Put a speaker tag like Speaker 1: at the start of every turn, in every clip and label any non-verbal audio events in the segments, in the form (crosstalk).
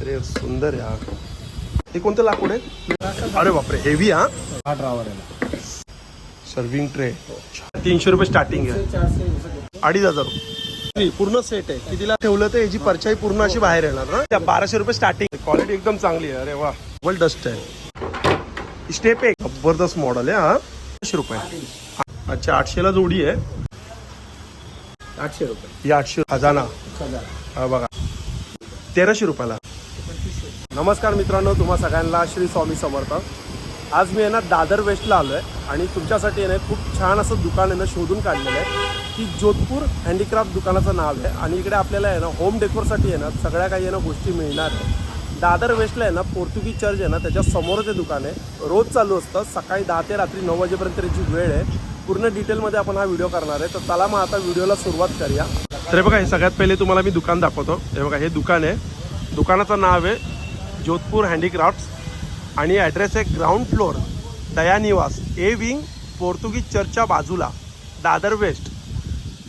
Speaker 1: अरे सुंदर आहे हा कोणतं लाकूड आहे? अरे बापरे हेवी हा?
Speaker 2: हा
Speaker 1: सर्विंग ट्रे तीनशे रुपये स्टार्टिंग आहे. अडीच हजार रुपये. पूर्ण सेट आहे. कितीला ठेवलं तर याची परछाई पूर्ण अशी बाहेर येणार ना त्या बाराशे रुपये स्टार्टिंग क्वालिटी एकदम चांगली आहे. अरे वा. डबल डस्ट आहे. स्टेप आहे जबरदस्त मॉडेल आहे हा? आठशे रुपये. अच्छा आठशेला जोडी आहे.
Speaker 2: आठशे रुपये.
Speaker 1: ही आठशे खजाना.
Speaker 2: हजार
Speaker 1: हा बघा. तेराशे रुपयाला. नमस्कार मित्रांनो तुम्हा सगळ्यांना श्री स्वामी समर्थ. आज मी आहे ना दादर वेस्टला आलो आहे आणि तुमच्यासाठी आहे ना खूप छान असं दुकान आहे ना शोधून काढलेलं आहे. की जोधपूर हँडीक्राफ्ट दुकानाचं नाव आहे आणि इकडे आपल्याला आहे ना होम डेकोरसाठी आहे ना सगळ्या काही आहे ना गोष्टी मिळणार आहे. दादर वेस्टला आहे ना पोर्तुगीज चर्च आहे ना त्याच्यासमोर ते दुकान आहे. रोज चालू असतं सकाळी दहा ते रात्री नऊ वाजेपर्यंत त्याची वेळ आहे. पूर्ण डिटेलमध्ये आपण हा व्हिडिओ करणार आहे. तर चला मग आता व्हिडिओला सुरुवात करूया. तर बघा हे सगळ्यात पहिले तुम्हाला मी दुकान दाखवतो. हे बघा हे दुकान आहे. दुकानाचं नाव आहे जोधपूर हँडीक्राफ्ट्स आणि ॲड्रेस आहे ground floor Dayanivas A wing पोर्तुगीज चर्चच्या बाजूला दादर वेस्ट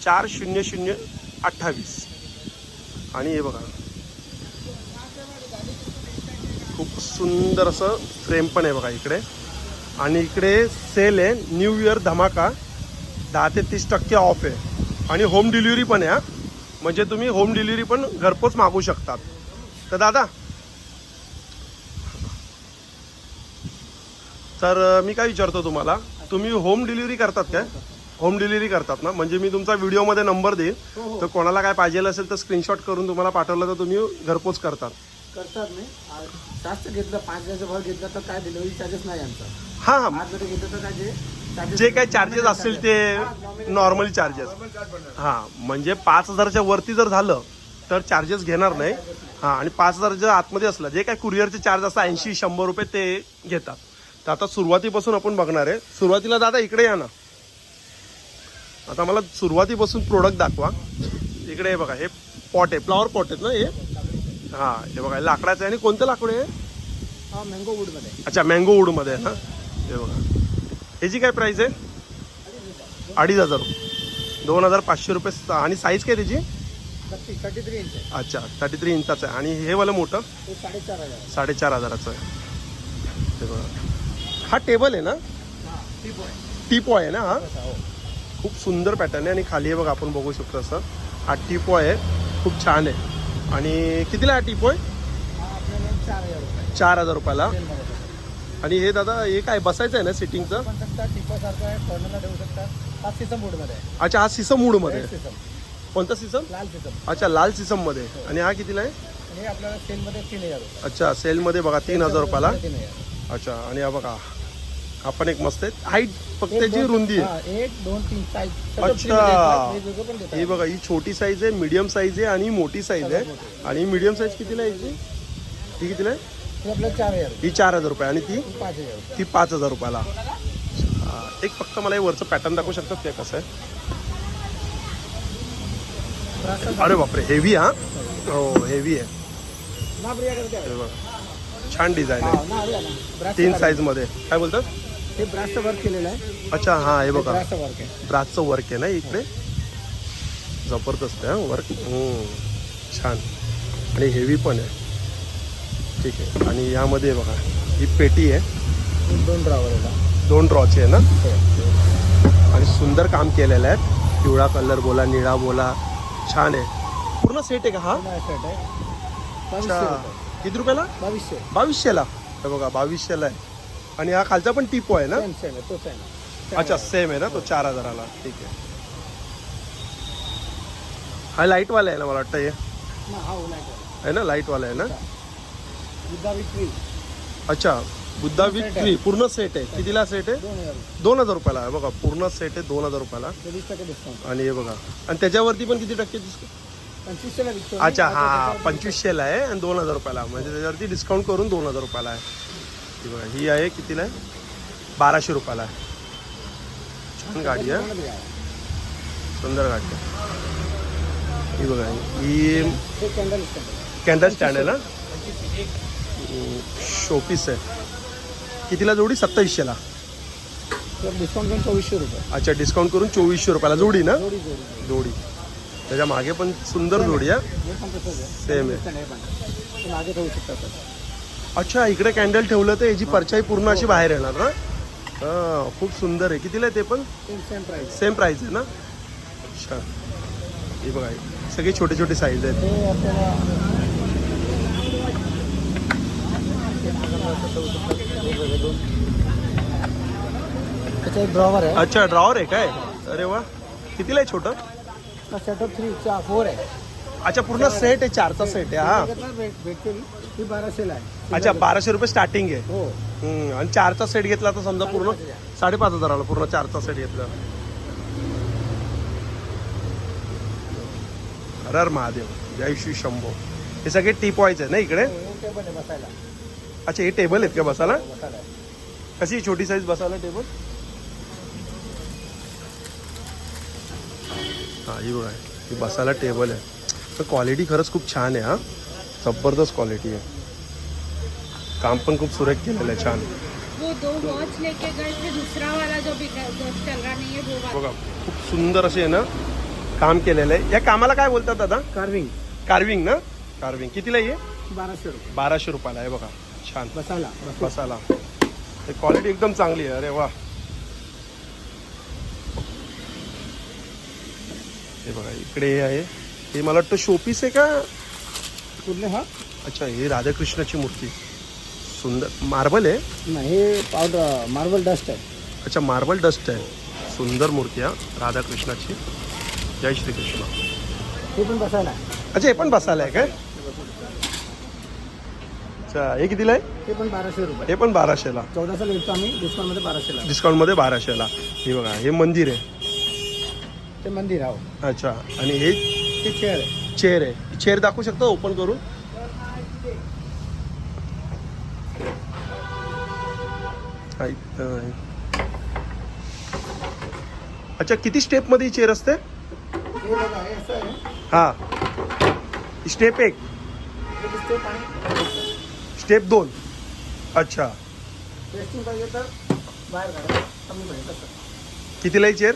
Speaker 1: चार शून्य शून्य अठ्ठावीस. आणि हे बघा. खूप सुंदर असं फ्रेम पण आहे बघा इकडे. आणि इकडे सेल आहे न्यू इयर धमाका दहा ते तीस टक्के ऑफ आहे. आणि होम डिलिव्हरी पण आहे म्हणजे तुम्ही होम डिलिव्हरी पण घरपोच मागू शकतात. तर दादा तर मी काय विचारतो तुम्हाला? तुम्ही होम डिलिव्हरी करतात काय? होम डिलिव्हरी करतात ना? म्हणजे मी तुमचा व्हिडिओमध्ये नंबर देईन. तर कोणाला काय पाहिजे असेल तर स्क्रीनशॉट करून तुम्हाला पाठवलं तर तुम्ही घरपोच करतात.
Speaker 2: करतात नाही आ, जास्त घेतलं पाच हजारचा भाव घेतला तर काय डिलिव्हरी चार्जेस नाही आमचा.
Speaker 1: हां हां.
Speaker 2: जरी घेतलं तर काय जे
Speaker 1: काही चार्जेस असतील ते नॉर्मल चार्जेस हां म्हणजे पाच हजारच्या वरती जर झालं तर चार्जेस घेणार नाही हां आणि पाच हजारच्या आतमध्ये असलं जे काही कुरिअरचे चार्ज असतात ऐंशी शंभर रुपये ते घेतात. तर आता सुरुवातीपासून आपण बघणार आहे. सुरुवातीला दादा इकडे या ना. आता मला सुरुवातीपासून प्रोडक्ट दाखवा. इकडे हे बघा हे पॉट आहे. फ्लॉवर पॉट आहेत ना हे? हां हे बघा लाकडाचं आहे. आणि कोणतं लाकूड आहे
Speaker 2: हा? मँगो वूडमध्ये.
Speaker 1: अच्छा मँगो वूडमध्ये आहे ना? हे बघा. ह्याची काय प्राईस आहे? अडीच हजार दोन हजार पाचशे रुपये सा- आणि साईज काय त्याची?
Speaker 2: थर्टी थ्री इंच आहे.
Speaker 1: अच्छा थर्टी थ्री इंचाचं आहे. आणि हे वालं मोठं?
Speaker 2: ते साडेचार हजार.
Speaker 1: साडेचार हजाराचं आहे. हे बघा. हा टेबल आहे ना?
Speaker 2: हा
Speaker 1: टीपॉय आहे ना हा?
Speaker 2: हो.
Speaker 1: खूप सुंदर पॅटर्न आहे आणि खाली आहे बघा आपण बघू शकतो असं. हा टीपॉय आहे. खूप छान आहे. आणि कितीला आहे टीपॉय
Speaker 2: हा आपल्याला चार हजार रुपये.
Speaker 1: चार हजार रुपयाला. आणि हे दादा हे काय बसायचं आहे ना सिटिंगचं?
Speaker 2: आहे हा सिसममध्ये आहे.
Speaker 1: अच्छा हा सिसम आहे.
Speaker 2: सिसम.
Speaker 1: कोणता सिसम?
Speaker 2: लाल सिसम.
Speaker 1: अच्छा लाल सिसममध्ये आणि हा कितीला आहे?
Speaker 2: आणि हे हजार रुपये.
Speaker 1: अच्छा सेलमध्ये बघा तीन हजार रुपयाला. अच्छा आणि हा बघा हा पण एक मस्त आहे हाईट फक्त त्याची रुंदी आहे.
Speaker 2: हा, एक दोन तीन साईज
Speaker 1: अच्छा. ही बघा ही छोटी साईज आहे मीडियम साईज आहे आणि मोठी साईज आहे. आणि मीडियम साईज कितीला आहे याची? ही कितीला आहे?
Speaker 2: हे चार हजार.
Speaker 1: रुपये. आणि ती?
Speaker 2: पाच हजार. रुपये
Speaker 1: ती पाच हजार रुपयाला. हा, एक फक्त मला हे वरचं पॅटर्न दाखवू शकतात ते कसं आहे? अरे बापरे हेवी हा? हो. हेवी आहे. हे बघा छान डिझाईन आहे. तीन. साईजमध्ये. काय बोलतात?
Speaker 2: हे ब्रासचं वर्क केलेलं आहे.
Speaker 1: अच्छा हा हे बघा.
Speaker 2: ब्रासचं वर्क आहे.
Speaker 1: ब्रासचं वर्क आहे ना इकडे? जबरदस्त आहे वर्क छान. आणि हेवी पण आहे. ठीक आहे. आणि यामध्ये बघा ही पेटी आहे.
Speaker 2: हे दोन ड्रावर आहे
Speaker 1: दोन ड्रॉची आहे ना?
Speaker 2: हो.
Speaker 1: आणि सुंदर काम केलेलं आहे. पिवळा कलर बोला निळा बोला. छान आहे. पूर्ण सेट आहे का हा?
Speaker 2: सेट आहे. बावीसशे
Speaker 1: अच्छा.
Speaker 2: रुपये.
Speaker 1: किती रुपयाला?
Speaker 2: बावीसशे.
Speaker 1: बावीसशेला. हे बघा बावीसशेला आहे. आणि हा खालचा पण टिपो आहे ना?
Speaker 2: सेम सेम आहे. तोच आहे. ना
Speaker 1: अच्छा सेम आहे ना? तो चार हजाराला. ठीक आहे. हा लाईटवाला आहे ना मला वाटतं हे?
Speaker 2: हा आहे.
Speaker 1: आहे ना लाईटवाला आहे ना?
Speaker 2: विदावी ट्री
Speaker 1: अच्छा बुद्धा
Speaker 2: आहे.
Speaker 1: ट्री पूर्ण सेट आहे. कितीला सेट आहे?
Speaker 2: दोन हजार.
Speaker 1: रुपयाला आहे. बघा पूर्ण सेट आहे दोन हजार रुपयाला. आणि हे बघा. आणि त्याच्यावरती पण किती टक्के अच्छा हा पंचवीसशेला आहे आणि दोन हजार रुपयाला. म्हणजे त्याच्यावरती डिस्काउंट करून दोन हजार रुपयाला आहे. ही बघा ही आहे कितीला आहे? बाराशे रुपयाला छान गाडी आहे. सुंदर गाडी आहे. ही बघा ही
Speaker 2: कॅन्डल
Speaker 1: स्टँड आहे ना? शोपीस आहे. कितीला जोडी? सत्तावीसशेला.
Speaker 2: डिस्काउंट करून चोवीसशे रुपये.
Speaker 1: अच्छा डिस्काउंट करून चोवीसशे रुपयाला जोडी ना?
Speaker 2: जोडी
Speaker 1: त्याच्यामागे पण सुंदर जोडी आहे.
Speaker 2: तसंच आहे. ते मागे शकतात
Speaker 1: अच्छा इकडे कॅन्डल ठेवलं तर याची परछाई पूर्ण अशी बाहेर येणार ना? हा खूप सुंदर आहे. कितीला आहे ते पण?
Speaker 2: सेम प्राईस
Speaker 1: सेम प्राइस आहे ना? अच्छा. हे बघा हे सगळे छोटे छोटे साईज आहेत.
Speaker 2: त्याचा एक ड्रॉवर आहे.
Speaker 1: अच्छा ड्रॉवर आहे काय? अरे वा. कितीला आहे छोटं?
Speaker 2: सेटअप थ्री फोर आहे.
Speaker 1: अच्छा पूर्ण सेट आहे चारचा सेट आहे हा.
Speaker 2: त्याच्यातनं भेट- भेटते ही बाराशेला आहे.
Speaker 1: अच्छा बाराशे रुपये स्टार्टिंग आहे.
Speaker 2: हो.
Speaker 1: हम्म, आणि चारचा सेट घेतला तर समजा पूर्ण साडेपाच हजाराला पूर्ण चारचा सेट घेतला. हर हर महादेव जय श्री शंभो. हे सगळे टीप व्हायचे आहे ना इकडे?
Speaker 2: हे टेबल आहे बसायला.
Speaker 1: अच्छा हे टेबल आहेत का बसायला?
Speaker 2: बसायला आहे.
Speaker 1: कशी छोटी साईज बसायला टेबल हा ही बघा ही बसायला टेबल आहे. तर क्वालिटी खरंच खूप छान आहे हा. जबरदस्त क्वालिटी आहे. काम पण खूप सुरेख केलेलं आहे छान.
Speaker 3: वो दो वॉच लेके गए थे दूसरा वाला जो भी जो चल रहा नहीं है वो वाला.
Speaker 1: बघा खूप सुंदर असे आहे ना काम केलेलं आहे. या कामाला काय बोलतात दादा?
Speaker 2: कार्विंग
Speaker 1: कार्विंग ना? कार्विंग कितीला आहे हे?
Speaker 2: बाराशे रुपये.
Speaker 1: बाराशे रुपयाला आहे बघा. छान.
Speaker 2: बसायला बस
Speaker 1: मसाला क्वालिटी एकदम चांगली आहे. अरे वा. हे बघा इकडे हे आहे. हे मला वाटतं शोपीस आहे का?
Speaker 2: कुठले हा?
Speaker 1: अच्छा हे राधाकृष्णाची मूर्ती. सुंदर. मार्बल आहे?
Speaker 2: नाही हे पावडर मार्बल डस्ट आहे.
Speaker 1: अच्छा मार्बल डस्ट आहे. सुंदर मूर्ती हा. राधाकृष्णाची. जय श्रीकृष्ण.
Speaker 2: हे पण बसायला. आहे
Speaker 1: अच्छा हे पण बसायला आहे काय? अच्छा हे कितीला आहे?
Speaker 2: ते पण बाराशे रुपये.
Speaker 1: हे पण बाराशेला
Speaker 2: चौदाशेला विकतो आम्ही डिस्काउंटमध्ये बाराशेला
Speaker 1: डिस्काउंटमध्ये बाराशेला हे बघा हे मंदिर आहे.
Speaker 2: ते मंदिर आहो
Speaker 1: अच्छा आणि हे
Speaker 2: ते चेअर आहे.
Speaker 1: चेअर आहे. चेअर दाखवू शकतो? ओपन करून. अच्छा किती स्टेपमध्ये चेअर असते?
Speaker 2: हे.
Speaker 1: स्टेप एक. स्टेप दोन. अच्छा.
Speaker 2: टेस्टिंग पाहिजे तर बाहेर काढा. कमी पाहिजे तसं.
Speaker 1: कितीला ही चेअर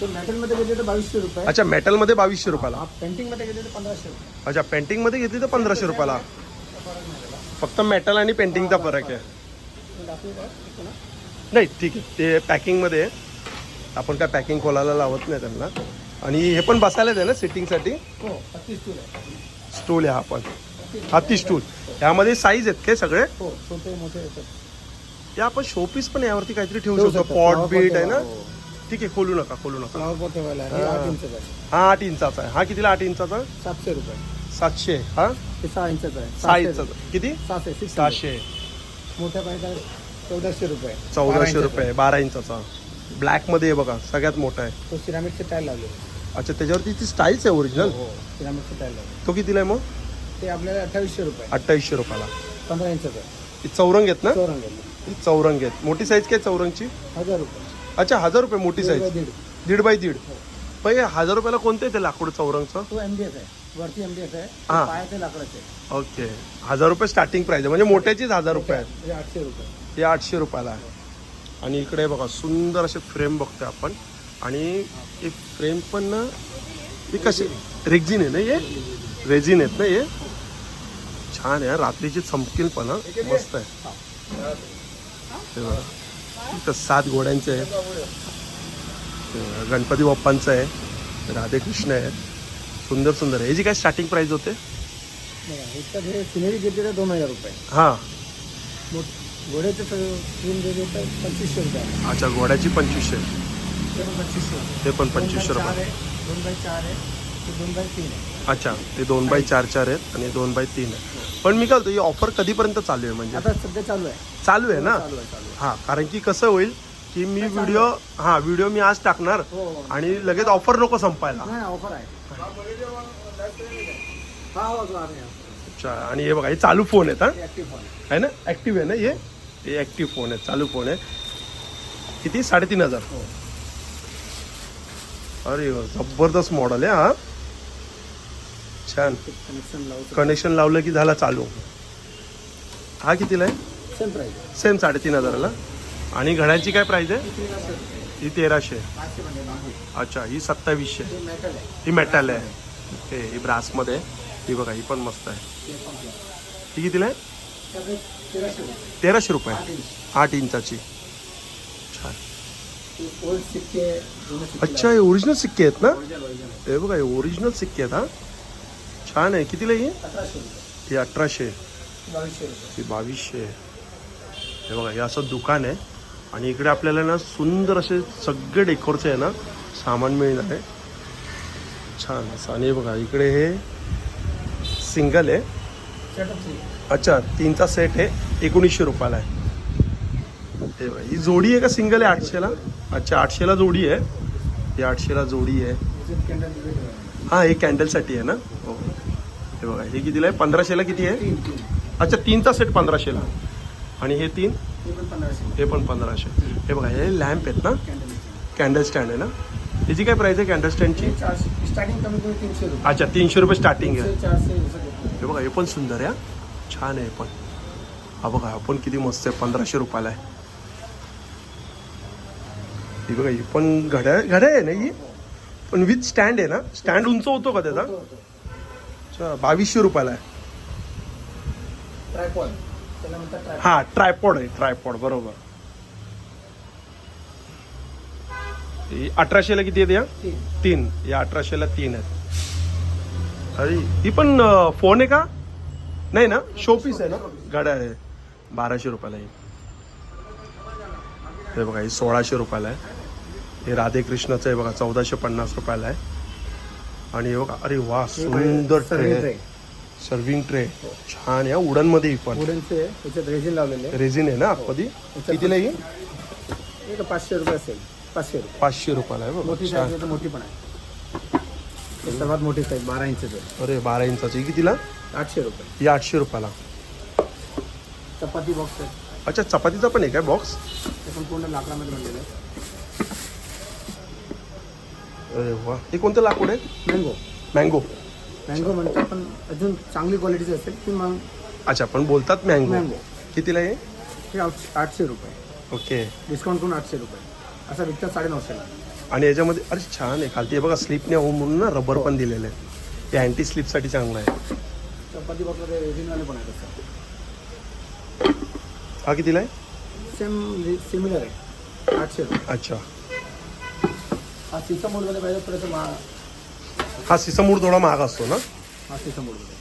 Speaker 2: ते मेटलमध्ये घेतले तर बावीसशे रुपये.
Speaker 1: अच्छा मेटलमध्ये बावीसशे रुपयाला?
Speaker 2: हा पेंटिंगमध्ये घेतले तर पंधराशे रुपये.
Speaker 1: अच्छा पेंटिंगमध्ये घेतली तर पंधराशे रुपयाला? फक्त मेटल आणि पेंटिंगचा फरक आहे.
Speaker 2: हे?
Speaker 1: नाही ठीक आहे. ते पॅकिंगमध्ये आपण काय पॅकिंग खोलायला लावत नाही त्यांना. आणि हे पण बसायलाच आहे ना सिटिंगसाठी
Speaker 2: हो स्टूल आहे.
Speaker 1: स्टूल आहे हा पण. हाती स्टूल यामध्ये साईज आहेत काय सगळे?
Speaker 2: हो
Speaker 1: ते आपण शोपीस पण यावरती काहीतरी ठेवू शकतो. पॉट बीट आहे ना?
Speaker 2: हो.
Speaker 1: ठीक आहे खोलू नका खोलू नका.
Speaker 2: फ्लावर. हे
Speaker 1: हा.
Speaker 2: आठ इंचचं आहे.
Speaker 1: हा आठ इंचाचा आहे. हा कितीला आठ इंचाचा?
Speaker 2: सातशे रुपये.
Speaker 1: सातशे हा?
Speaker 2: हे सहा इंचाचं आहे.
Speaker 1: सहा
Speaker 2: सातशे.
Speaker 1: इंचाचा. किती?
Speaker 2: सहाशे सिक्स
Speaker 1: सहाशे
Speaker 2: मोठ्या पाहिजे चौदाशे रुपये. बारा
Speaker 1: चौदाशे
Speaker 2: इंचाचा.
Speaker 1: रुपये बारा इंचाचा. ब्लॅकमध्ये आहे बघा सगळ्यात मोठा आहे.
Speaker 2: तो सिरामिकचे टाईल लावले
Speaker 1: अच्छा त्याच्यावरती ती स्टाईल्स आहे ओरिजिनल
Speaker 2: हो सिरामिकचे टाईल लावले
Speaker 1: तो कितीला आहे मग?
Speaker 2: ते आपल्याला अठ्ठावीसशे रुपये.
Speaker 1: अठ्ठावीसशे रुपयाला.
Speaker 2: पंधरा इंचाचं. आहे.
Speaker 1: ही चौरंग आहेत ना?
Speaker 2: चौरंग आहे.
Speaker 1: ही चौरंग आहेत. मोठी साईज काय चौरंगची?
Speaker 2: हजार रुपये.
Speaker 1: अच्छा हजार रुपये मोठी साईज
Speaker 2: दीड.
Speaker 1: दीड बाय दीड. पण हे हजार रुपयाला कोणतं ते लाकूड चौरंगचं?
Speaker 2: तो आहे. वरती एम डी एस आहे.
Speaker 1: हा.
Speaker 2: पायाचे लाकडाचे आहे.
Speaker 1: ओके. हजार रुपये स्टार्टिंग प्राइस आहे. म्हणजे मोठ्याचीच हजार रुपये आहेत.
Speaker 2: म्हणजे आठशे रुपये.
Speaker 1: हे आठशे रुपयाला आहे. आणि इकडे बघा सुंदर असे फ्रेम बघतोय आपण. आणि हे फ्रेम पण ना हे कसे? रेक्झिन आहे ना हे? रेझिन आहेत ना हे? छान आहे. रात्रीची चमकील पण हा. मस्त आहे. हे बघा. इथं सात घोड्यांचे आहे गणपती बाप्पांचं आहे. राधेकृष्ण आहे सुंदर सुंदर आहे. याची काय स्टार्टिंग प्राइस होते?
Speaker 2: हे सिनेरी घेतले तर दोन हजार रुपये.
Speaker 1: हां.
Speaker 2: घोड्याचे पंचवीसशे रुपये.
Speaker 1: अच्छा घोड्याची पंचवीसशे.
Speaker 2: ते पण पंचवीसशे. रुपये
Speaker 1: ते पण
Speaker 2: दोन बाय चार
Speaker 1: रुपये
Speaker 2: आहे, दोन बाय चार आहे ते दोन बाय तीन
Speaker 1: अच्छा ते दोन बाय चार चार आहेत आणि दोन बाय तीन आहे. पण मी काय बोलतो ही ऑफर कधीपर्यंत चालू आहे म्हणजे?
Speaker 2: आता सध्या चालू आहे.
Speaker 1: चालू आहे ना?
Speaker 2: चालू आहे चालू आहे.
Speaker 1: हा कारण की कसं होईल की मी व्हिडिओ हा व्हिडिओ मी आज टाकणार
Speaker 2: हो हो.
Speaker 1: आणि लगेच ऑफर नको संपायला.
Speaker 2: नाही ऑफर आहे. हा हो तो
Speaker 1: अच्छा आणि हे बघा हे चालू फोन आहेत हा?
Speaker 2: ऍक्टिव्ह फोन
Speaker 1: आहे ना? ऍक्टिव्ह आहे ना हे? हे ऍक्टिव्ह फोन आहे चालू फोन आहे किती? साडेतीन हजार.
Speaker 2: हो.
Speaker 1: अरे वा, जबरदस्त मॉडेल आहे हा? छान.
Speaker 2: कनेक्शन लावू
Speaker 1: कनेक्शन लावलं की झाला चालू. हा कितीला आहे?
Speaker 2: सेम प्राईस
Speaker 1: सेम साडेतीन हजाराला. आणि घड्याची काय प्राइस आहे? ही तेराशे.
Speaker 2: पाचशे म्हणजे बांबू
Speaker 1: अच्छा ही सत्तावीसशे.
Speaker 2: हे मेटल आहे.
Speaker 1: ही मेटल आहे ओके ही ब्रासमध्ये आहे. ही बघा ही पण मस्त आहे.
Speaker 2: ते पण.
Speaker 1: ही कितीला आहे?
Speaker 2: त्याचे तेराशे रुपये.
Speaker 1: तेराशे रुपये
Speaker 2: आठ इंच
Speaker 1: आठ इंचाची. छान.
Speaker 2: ओल्ड सिक्के जुने सिक्के
Speaker 1: अच्छा हे ओरिजिनल सिक्के आहेत ना? हे बघा हे ओरिजिनल सिक्के आहेत हा. छान आहे. कितीला ही? ही अठराशे. ही बावीसशे. हे बघा हे असं दुकान आहे. आणि इकडे आपल्याला ना सुंदर असे सगळे डेकोरचे आहे ना सामान मिळणार आहे. छान. असं आणि हे बघा इकडे हे सिंगल आहे. अच्छा तीनचा सेट आहे एकोणीसशे रुपयाला आहे. हे बघा ही जोडी आहे का सिंगल आहे आठशेला? अच्छा आठशेला जोडी आहे. ही आठशेला जोडी आहे. हां हे कॅन्डलसाठी आहे ना? हो बघा हे कितीला आहे? पंधराशेला किती आहे? अच्छा तीनचा सेट पंधराशेला. आणि हे तीन? हे पण पंधराशे. हे बघा हे लॅम्प आहेत ना?
Speaker 2: कॅन्डल
Speaker 1: स्टँड आहे ना? याची काय प्राईस आहे कॅन्डल स्टँडची अच्छा तीनशे रुपये स्टार्टिंग आहे. हे बघा हे पण सुंदर आहे. छान आहे पण. हा बघा हा पण किती मस्त आहे पंधराशे रुपयाला आहे. ही बघा ही पण घड्याळ घड्याळ आहे ना ही? पण विथ स्टँड आहे ना? स्टँड उंच होतो का त्याचा. अच्छा बावीसशे रुपयाला आहे.
Speaker 2: ट्रायपॉड. त्याला म्हणतात ट्रायपॉड.
Speaker 1: हा ट्रायपॉड आहे ट्रायपॉड बरोबर. ही अठराशेला किती आहेत या?
Speaker 2: तीन.
Speaker 1: तीन. या अठराशेला तीन आहेत. अरे ही पण फोन आहे का? नाही ना? शोपीस आहे ना? गाड्या आहे. बाराशे रुपयाला ही. हे बघा ही सोळाशे रुपयाला आहे. हे राधेकृष्णाचं आहे बघा चौदाशे पन्नास रुपयाला आहे. आणि बघा अरे वा सुंदर ट्रे सर्विंग ट्रे छान या उडनमध्ये ही पण
Speaker 2: वुडनचे त्याच्यात रेजिन लावलेले
Speaker 1: रेझिन आहे ना कितीला ही?
Speaker 2: हे? का पाचशे रुपये असेल. पाचशे रुपये.
Speaker 1: पाचशे रुपयाला आहे
Speaker 2: मोठी साईज मोठी पण आहे. सर्वात मोठी साईज बारा इंचचे
Speaker 1: अरे बारा इंचाची. कितीला?
Speaker 2: आठशे रुपये.
Speaker 1: ही आठशे रुपयाला.
Speaker 2: चपाती बॉक्स आहे.
Speaker 1: अच्छा चपातीचा पण आहे काय बॉक्स
Speaker 2: ते पण पूर्ण लाकडामध्ये बनलेलं आहे.
Speaker 1: अरे वा. हे कोणतं लाकूड आहे?
Speaker 2: मँगो.
Speaker 1: मँगो.
Speaker 2: मँगो म्हणतात पण अजून चांगली क्वालिटीची असेल की मग
Speaker 1: अच्छा पण बोलतात मँगो.
Speaker 2: मँगो.
Speaker 1: कितीला आहे?
Speaker 2: हे आठ- आठशे रुपये.
Speaker 1: ओके.
Speaker 2: डिस्काउंट करून आठशे रुपये. असं विकतात साडेनऊशेला.
Speaker 1: आणि याच्यामध्ये अरे छान आहे. खालती हे बघा स्लिप नाही होऊ म्हणून ना रबर पण दिलेलं आहे. ते अँटी स्लिपसाठी चांगलं आहे.
Speaker 2: चपाती बॉक्समध्ये रेजिनवाले पण आहेत असं
Speaker 1: हा कितीला आहे?
Speaker 2: सेम सिमिलर आहे. आठशे रुपये.
Speaker 1: अच्छा.
Speaker 2: हा सिसा मोडमध्ये पाहिजे थोडंसं मा
Speaker 1: हा सिसमूड थोडा महाग असतो ना?
Speaker 2: हा सिसा मोडमध्ये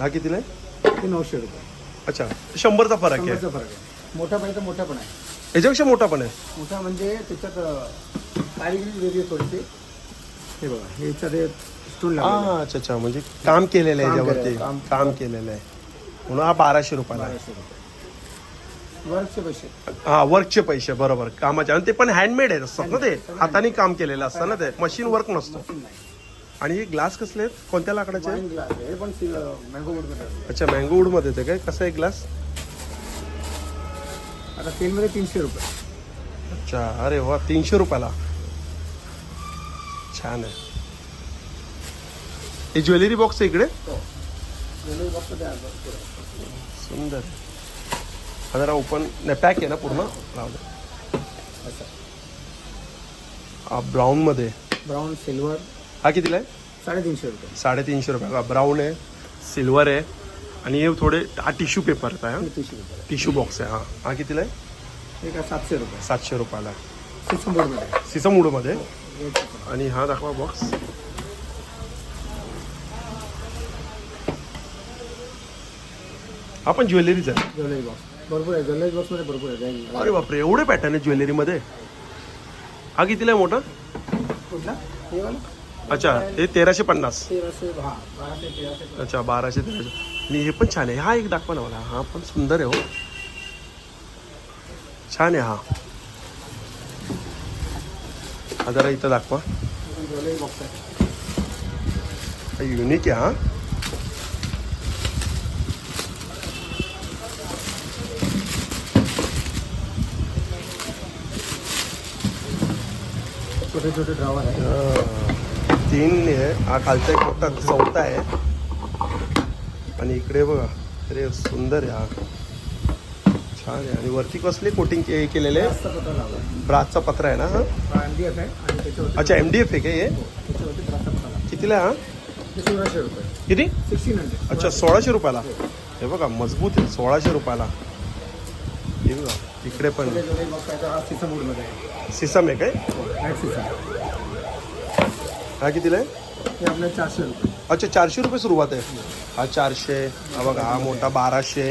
Speaker 1: हा कितीला आहे?
Speaker 2: ते नऊशे रुपये.
Speaker 1: अच्छा शंभरचा फरक आहे.
Speaker 2: शंभरचा फरक आहे. मोठा पाहिजे तर मोठा पण आहे.
Speaker 1: याच्यापेक्षा मोठा पण आहे.
Speaker 2: मोठा म्हणजे त्याच्यात कारिगिरी वेगळी आहे थोडीशी. हे बघा हे याच्यात स्टोन लागले
Speaker 1: हा अच्छा अच्छा म्हणजे काम केलेलं आहे
Speaker 2: काम
Speaker 1: याच्यावरती.
Speaker 2: केलेलं आहे, काम-
Speaker 1: काम केलेलं आहे. म्हणून हा बाराशे रुपयाला आहे.
Speaker 2: बाराशे रुपये. वर्कचे पैसे.
Speaker 1: हा वर्कचे पैसे बरोबर कामाचे. आणि ते पण हँडमेड आहेत असतात ना ते? हाताने काम केलेलं असतं ना ते? मशीन वर्क नसतं. आणि हे ग्लास कसले आहेत? कोणत्या लाकडाचे
Speaker 2: हे पण.
Speaker 1: अच्छा मँगो वूडमध्ये ते काय? कसा आहे ग्लास
Speaker 2: आता तेलमध्ये तीनशे रुपये.
Speaker 1: अच्छा अरे वा तीनशे रुपयाला. छान आहे. हे ज्वेलरी बॉक्स आहे इकडे?
Speaker 2: हो.
Speaker 1: सुंदर हा जरा ओपन नाही पॅक आहे ना पूर्ण? लावलं
Speaker 2: असं.
Speaker 1: हा ब्राऊनमध्ये
Speaker 2: ब्राऊन सिल्वर
Speaker 1: हा कितीला आहे?
Speaker 2: साडेतीनशे रुपये.
Speaker 1: साडेतीनशे रुपये. ब्राऊन आहे सिल्वर आहे आणि हे थोडे हा टिश्यू पेपर आहे
Speaker 2: रुपये
Speaker 1: टिश्यू बॉक्स आहे. हा. हा कितीला आहे?
Speaker 2: सातशे रुपये.
Speaker 1: सातशे रुपयाला
Speaker 2: सिसंबरमध्ये
Speaker 1: सिसमूडमध्ये.
Speaker 2: हे
Speaker 1: आणि हा दाखवा बॉक्स हा पण ज्वेलरीच आहे.
Speaker 2: ज्वेलरी बॉक्स भरपूर आहे. ज्वेलरी बॉक्समध्ये भरपूर आहे.
Speaker 1: अरे बापरे एवढे पॅटर्न आहे ज्वेलरीमध्ये? हा कितीला आहे मोठा?
Speaker 2: कुठला? हे वाला?
Speaker 1: अच्छा हे तेराशे पन्नास.
Speaker 2: तेराशे हा बाराशे तेराशे.
Speaker 1: अच्छा बाराशे तेराशे. आणि हे पण छान आहे. हा एक दाखवा ना मला. हा पण सुंदर आहे हो. छान आहे हा. हा जरा इथं दाखवा.
Speaker 2: ज्वेलरी बॉक्स आहे
Speaker 1: युनिक आहे हा.
Speaker 2: छोटे छोटे ड्रावर आहे
Speaker 1: तीन आहे. हा खालचा एक मोठा चौथा आहे. आणि इकडे बघा अरे सुंदर आहे हा. छान आहे. आणि वरती कसले कोटिंग केलेले आहे? ब्रासचा पत्र आहे. ना हा?
Speaker 2: हा एम डी एफ आहे.
Speaker 1: अच्छा एम डी एफ आहे का हे?
Speaker 2: लावला
Speaker 1: कितीला हा?
Speaker 2: हे सोळाशे रुपये.
Speaker 1: किती?
Speaker 2: सिक्स्टीन हंड्रेड
Speaker 1: अच्छा सोळाशे रुपयाला. हे बघा मजबूत आहे सोळाशे रुपयाला. हे बघा. इकडे पण.
Speaker 2: हा सिसम आहे.
Speaker 1: सिसम आहे काय? हा कितीला आहे?
Speaker 2: हे आपल्याला चारशे रुपये.
Speaker 1: अच्छा चारशे रुपये सुरुवात आहे. हा चारशे हा बघा हा मोठा बाराशे.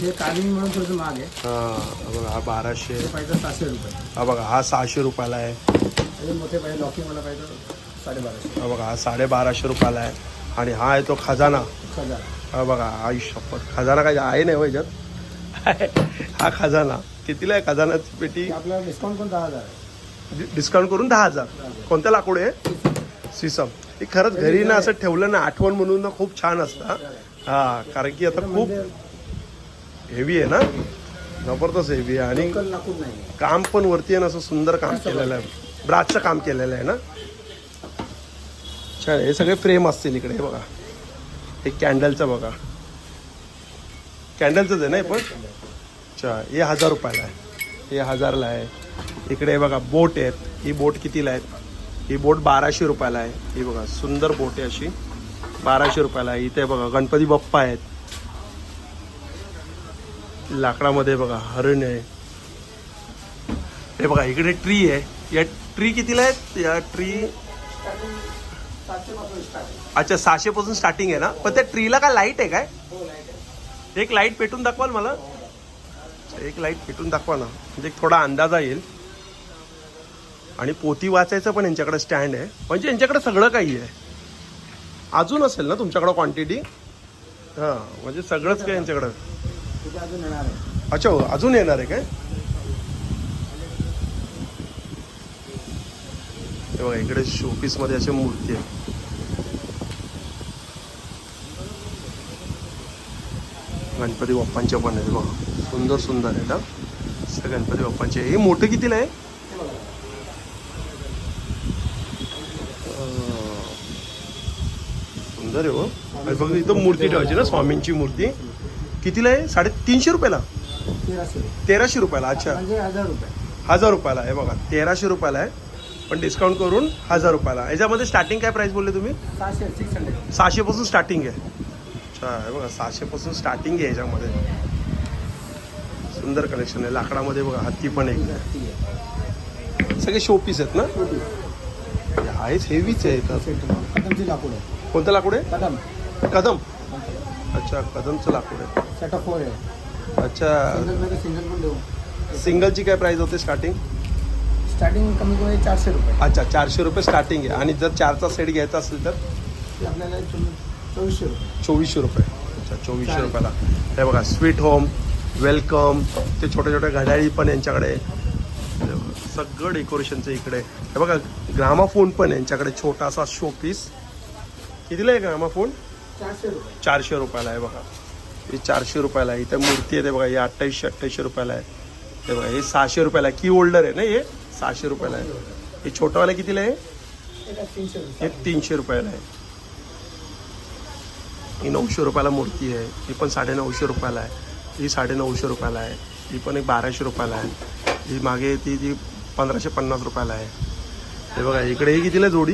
Speaker 2: हे कार्विंग म्हणून महाग आहे.
Speaker 1: हा हा बघा हा बाराशे.
Speaker 2: पाहिजे सातशे रुपये.
Speaker 1: हा बघा हा सहाशे रुपयाला आहे.
Speaker 2: हे मोठे पाहिजे लॉकिंग मला पाहिजे साडेबाराशे.
Speaker 1: हा बघा हा साडेबाराशे रुपयाला आहे. आणि हा आहे तो खजाना.
Speaker 2: हजार
Speaker 1: हा बघा आई शपथ. खजाना काय आहे नाही हो याच्यात? (laughs) हा खजाना. कितीला आहे खजानाची पेटी?
Speaker 2: आपल्याला डिस्काउंट पण दहा हजार
Speaker 1: डिस्काउंट करून दहा हजार. कोणत्या लाकूड आहे? सिसम. हे खरंच घरी ना असं ठेवलं ना आठवण म्हणून ना खूप छान असतं हा. कारण की आता खूप
Speaker 2: म्हणजे
Speaker 1: हेवी आहे ना. जबरदस्त हेवी आहे. आणि
Speaker 2: लोकल लाकूड नाही
Speaker 1: काम पण वरती आहे ना असं सुंदर काम केलेलं आहे. ब्रासचं काम केलेलं आहे ना. छान हे सगळे फ्रेम असतील इकडे हे बघा. हे कॅन्डलचं बघा. कॅन्डलचंच आहे ना हे पण? अच्छा हे हजार रुपयाला आहे. हे हजारला आहे. इकडे बघा बोट आहेत. ही बोट कितीला आहेत? ही बोट बाराशे रुपयाला आहे. ही बघा सुंदर बोट आहे अशी. बाराशे रुपयाला आहे. इथे बघा गणपती बाप्पा आहेत. लाकडामध्ये बघा हरण आहे. हे बघा इकडे ट्री आहे. या ट्री कितीला आहेत? या ट्री अच्छा सहाशे पासून स्टार्टिंग आहे ना? पण त्या ट्रीला काय लाइट आहे काय? एक लाइट पेटून दाखवाल मला. एक लाइट पेटून दाखवा ना. म्हणजे थोडा अंदाजा येईल. आणि पोती वाचायचं पण यांच्याकडे स्टँड आहे. म्हणजे यांच्याकडे सगळं काही आहे. अजून असेल ना तुमच्याकडं क्वांटिटी हां म्हणजे सगळंच काय यांच्याकडं?
Speaker 2: अजून येणार आहे
Speaker 1: अच्छा हो, अजून येणार आहे काय? तेव्हा बघा इकडे शोपीसमध्ये असे मूर्ती आहे गणपती बाप्पांच्या पण आहेत बघा. सुंदर सुंदर आहेत हा सगळे गणपती बाप्पांचे. हे मोठे कितीला आहे? सुंदर आहे हो. बघ इथं मूर्ती ठेवायची ना स्वामींची मूर्ती. कितीला आहे? साडे तीनशे रुपयाला?
Speaker 2: तेराशे.
Speaker 1: रुपयाला अच्छा.
Speaker 2: म्हणजे हजार रुपये.
Speaker 1: हजार रुपयाला आहे बघा. तेराशे रुपयाला आहे. पण डिस्काउंट करून हजार रुपयाला. याच्यामध्ये स्टार्टिंग काय प्राइस बोलले तुम्ही?
Speaker 2: सहाशे
Speaker 1: पासून स्टार्टिंग आहे. अच्छा हे बघा सहाशे पासून स्टार्टिंग आहे याच्यामध्ये. सुंदर कलेक्शन आहे. लाकडामध्ये बघा हत्ती पण आहे. सगळे शोपीस आहेत ना? आहेच हेवीच आहे कोणतं लाकूड आहे?
Speaker 2: कदम.
Speaker 1: कदम. अच्छा कदमचं लाकूड आहे. अच्छा. सिंगलची काय प्राइस होते स्टार्टिंग
Speaker 2: स्टार्टिंग कमी कमी चारशे रुपये.
Speaker 1: अच्छा चारशे रुपये स्टार्टिंग आहे. आणि जर चारचा सेट घ्यायचा असेल तर?
Speaker 2: आपल्याला चोवीसशे रुपये.
Speaker 1: चोवीसशे रुपये अच्छा चोवीसशे रुपयाला. हे बघा स्वीट होम वेलकम ते छोटे छोटे घड्याळी पण यांच्याकडे. सगळं डेकोरेशनचं इकडे. हे बघा ग्रामाफोन पण यांच्याकडे छोटासा शो पीस कितीला आहे ग्रामाफोन
Speaker 2: चारशे रुपये.
Speaker 1: चारशे रुपयाला आहे बघा. हे चारशे रुपयाला आहे. इथे मूर्ती आहे ते बघा हे अठ्ठावीसशे अठ्ठावीसशे रुपयाला आहे. हे बघा हे सहाशे रुपयाला आहे. की होल्डर आहे ना हे? सहाशे रुपयाला आहे. हे छोटंवाला कितीला आहे?
Speaker 2: ते
Speaker 1: हे तीनशे रुपयाला आहे. ही नऊशे रुपयाला मूर्ती आहे ही पण साडे नऊशे रुपयाला आहे ही साडे नऊशे रुपयाला आहे ही पण एक बाराशे रुपयाला आहे ही मागे ती ती पंधराशे पन्नास रुपयाला आहे. हे बघा इकडे ही कितीला जोडी?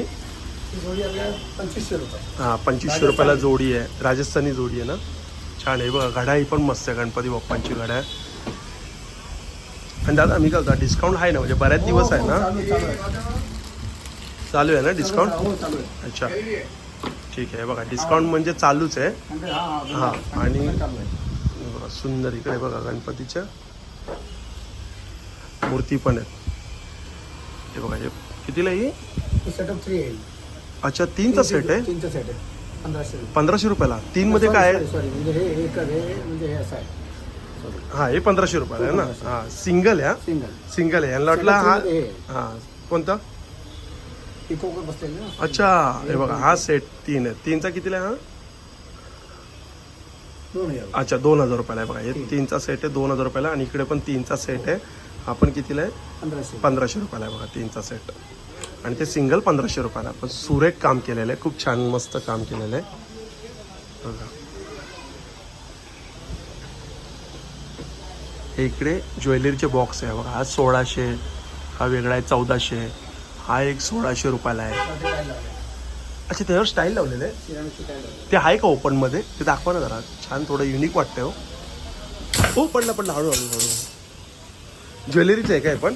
Speaker 2: पंचवीसशे रुपये.
Speaker 1: हां पंचवीसशे रुपयाला जोडी आहे राजस्थानी जोडी आहे ना? छान आहे बघा घड्याळ ही पण मस्त आहे गणपती बाप्पांची घड्याळ. आणि दादा मी होता डिस्काउंट आहे ना म्हणजे बऱ्याच दिवस आहे ना?
Speaker 2: चालू चालू आहे.
Speaker 1: आहे ना डिस्काउंट
Speaker 2: हो आहे.
Speaker 1: अच्छा. ठीक आहे. बघा डिस्काउंट म्हणजे चालूच आहे.
Speaker 2: हा
Speaker 1: आणि- सुंदर इकडे बघा गणपतीच्या मूर्ती पण आहेत. हे बघा हे कितीला ही?
Speaker 2: सेटअप थ्री आहे.
Speaker 1: अच्छा तीनचा सेट आहे?
Speaker 2: तीनचा सेट आहे. पंधराशे रुपये.
Speaker 1: पंधराशे रुपयाला? तीन मध्ये काय आहे?
Speaker 2: सॉरी म्हणजे हे म्हणजे हे असं आहे.
Speaker 1: हा हे पंधराशे रुपयाला आहे ना? हा सिंगल आहे
Speaker 2: सिंगल
Speaker 1: सिंगल आहे. यांना वाटलं हा
Speaker 2: हे
Speaker 1: हा कोणता?
Speaker 2: बसलेलं ना
Speaker 1: अच्छा हे बघा हा सेट तीन आहे. तीनचा कितीला आहे हा?
Speaker 2: दोन हजार.
Speaker 1: अच्छा दोन हजार रुपयाला आहे बघा. हे तीनचा सेट आहे दोन हजार रुपयाला. आणि इकडे पण तीनचा सेट आहे. हा पण कितीला आहे?
Speaker 2: पंधराशे.
Speaker 1: पंधराशे रुपयाला आहे बघा तीनचा सेट आणि ते सिंगल पंधराशे रुपयाला. पण सुरेख काम केलेलं आहे. खूप छान मस्त काम केलेलं आहे. बघा. हे इकडे ज्वेलरीचे बॉक्स आहे. बघा हा सोळाशे हा वेगळा आहे चौदाशे. हा एक सोळाशे रुपयाला आहे. अच्छा त्याच्यावर स्टाईल लावलेलं आहे. ते आहे का ओपनमध्ये? ते दाखवा ना जरा. छान थोडं युनिक वाटतंय हो. हो पडला पडला. हळू हळू हळू. ज्वेलरीच आहे काय पण.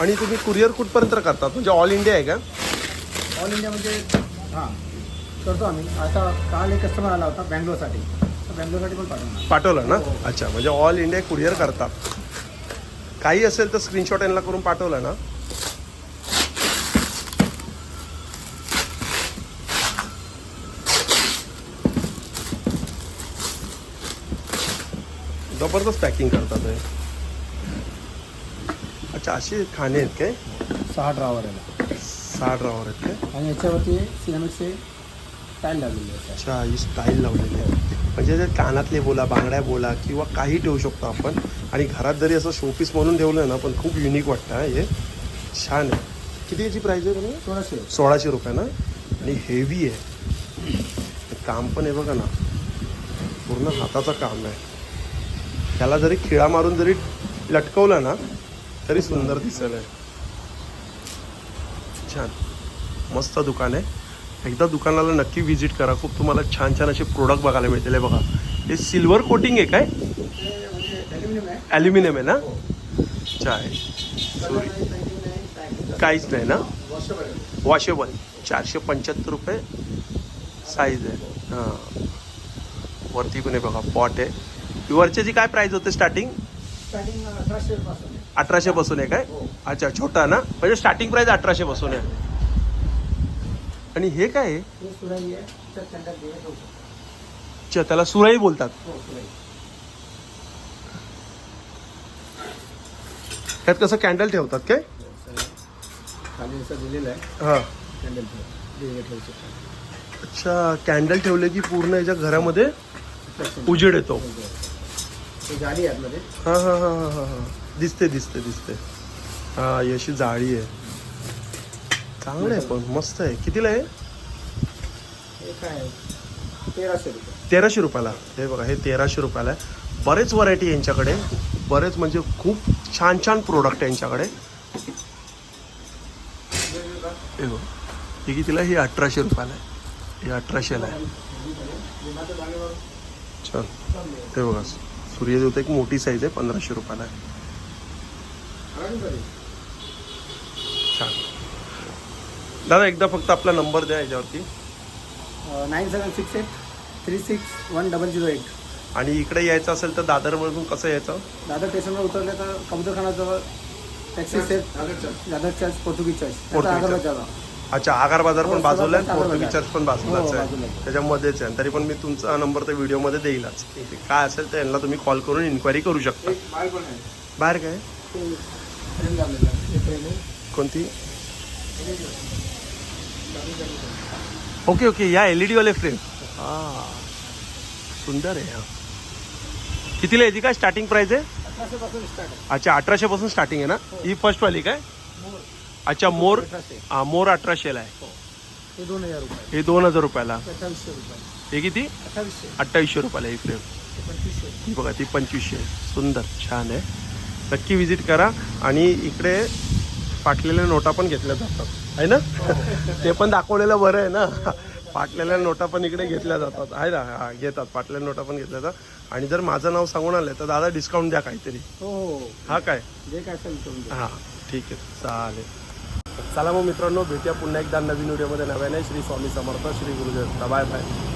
Speaker 1: आणि तुम्ही कुरिअर कुठपर्यंत करतात? म्हणजे ऑल इंडिया आहे का?
Speaker 2: ऑल इंडिया म्हणजे हां करतो आम्ही. आता काल एक कस्टमर आला होता बँगलोरसाठी बँगलोरसाठी पण पाठवणार.
Speaker 1: पाठवलं ना? अच्छा म्हणजे ऑल इंडिया कुरिअर करतात. काही असेल तर स्क्रीनशॉट यांना करून पाठवलं ना? जबरदस्त पॅकिंग करतात हे. अच्छा असे खाणे आहेत काय?
Speaker 2: सहा ड्रावर आहे
Speaker 1: सहा ड्रॉवर आहेत काय?
Speaker 2: आणि याच्यावरती सिरामिकचे टाईल लागलेले आहे.
Speaker 1: अच्छा ही स्टाईल लावलेली आहे. म्हणजे ते कानातले बोला बांगड्या बोला किंवा काही ठेवू शकतो आपण आणि घरात जरी असं शोपीस म्हणून ठेवलं ना पण खूप युनिक वाटतं हा हे छान आहे. किती याची प्राईस आहे तुम्ही
Speaker 2: सोळाशे.
Speaker 1: सोळाशे रुपये ना? आणि हेवी आहे. काम पण आहे बघा ना. पूर्ण हाताचं काम आहे. त्याला जरी खिळा मारून जरी लटकवलं ना तरी सुंदर दिसेल आहे छान. मस्त दुकान आहे. एकदा दुकानाला नक्की व्हिजिट करा. खूप तुम्हाला छान छान असे प्रोडक्ट बघायला मिळतील. हे बघा. हे सिल्वर कोटिंग आहे काय?
Speaker 2: ॲल्युमिनियम आहे
Speaker 1: आहे ना? अच्छा आहे सुरी काहीच नाही ना? वॉशेबल चारशे पंच्याहत्तर रुपये साईज आहे. हां. वरती पण आहे बघा पॉट आहे. वरच्याची काय प्राईस होते स्टार्टिंग
Speaker 2: स्टार्टिंग अठराशे पासून आहे.
Speaker 1: आहे काय? अच्छा छोटा ना? म्हणजे स्टार्टिंग प्राईस अठराशे पासून आहे. आणि हे काय आहे?
Speaker 2: हे सुराई आहे तर त्यांना देण्यात येऊ शकतो
Speaker 1: अच्छा, त्याला सुराई बोलतात.
Speaker 2: हो सुराई.
Speaker 1: त्यात कसं कॅन्डल ठेवतात काय?
Speaker 2: खाली असं दिलेलं आहे.
Speaker 1: हां.
Speaker 2: कॅन्डल ठेव दिवे ठेवू शकतो.
Speaker 1: अच्छा कॅन्डल ठेवले की पूर्ण याच्या घरामध्ये उजेड येतो.
Speaker 2: ते गाडी आहे आतमध्ये.
Speaker 1: हां हां हां हां हां हां. दिसते दिसते दिसते हां ही अशी जाळी आहे. चांगलं आहे पण मस्त आहे. कितीला आहे?
Speaker 2: हे काय? आहे तेराशे रुपये.
Speaker 1: तेराशे रुपयाला. हे बघा हे तेराशे रुपयाला आहे. बरेच व्हरायटी यांच्याकडे. बरेच म्हणजे खूप छान छान प्रोडक्ट आहे यांच्याकडे. हे बघ. हे कितीला आहे? ही अठराशे रुपयाला आहे. हे अठराशेला आहे. छान हे बघा सूर्यदेवता एक मोठी साईज आहे पंधराशे रुपयाला आहे छान दादा एकदा फक्त आपला नंबर द्या याच्यावरती.
Speaker 2: Nine seven six eight three six one double zero eight.
Speaker 1: आणि इकडे यायचं असेल तर दादरमधून कसं यायचं?
Speaker 2: दादर स्टेशनवर उतरले तर कबूतरखानाजवळ टॅक्सी सेट दादर चर्च पोर्तुगीज चर्च
Speaker 1: पोर्तुगीज अच्छा आगार बाजार पण
Speaker 2: हो,
Speaker 1: बाजूला आहे
Speaker 2: सगळं
Speaker 1: पोर्तुगीज
Speaker 2: बाजूला.
Speaker 1: चर्च पण बाजूलाच
Speaker 2: हो,
Speaker 1: आहे.
Speaker 2: बाजूला. आहे.
Speaker 1: त्याच्यामध्येच आहे. तरी पण मी तुमचा नंबर त्या व्हिडिओमध्ये देईलच. ते काय असेल तर यांना तुम्ही कॉल करून इन्क्वायरी करू शकता. बाहेर काय?
Speaker 2: ते फ्रेम लावलेलं आहे. ते फ्रेम आहे.
Speaker 1: कोणती? ओके ओके या एल ई डीवाले फ्रेम सुंदर आहे कितीला याची काय? स्टार्टिंग प्राइस आहे? अच्छा अठराशे पासून स्टार्टिंग आहे ना? ही फर्स्ट वाली काय? अच्छा मोर हा मोर अठराशेला आहे.
Speaker 2: हे दोन हजार
Speaker 1: रुपयाला. हे किती?
Speaker 2: अठ्ठावीसशे
Speaker 1: रुपयाला ही फ्रेम
Speaker 2: ही
Speaker 1: बघा ती पंचवीसशे. सुंदर छान आहे. नक्की विजिट करा. आणि इकडे फाटलेल्या नोटा पण घेतल्या जातात. आहे ना? ते पण दाखवलेलं बरं आहे ना. फाटलेल्या नोटा पण इकडे घेतल्या जातात. आहे ना? हा घेतात. फाटलेल्या नोटा पण घेतल्या जातात. आणि जर माझं नाव सांगून आलं तर दादा डिस्काउंट द्या काहीतरी.
Speaker 2: हो हो.
Speaker 1: हा काय?
Speaker 2: जे काय.
Speaker 1: हां ठीक आहे. चालेल. चला मग मित्रांनो भेटूया पुन्हा एकदा नवीन व्हिडिओमध्ये. नव्याने श्री स्वामी समर्थ श्री गुरुदेव. Bye bye.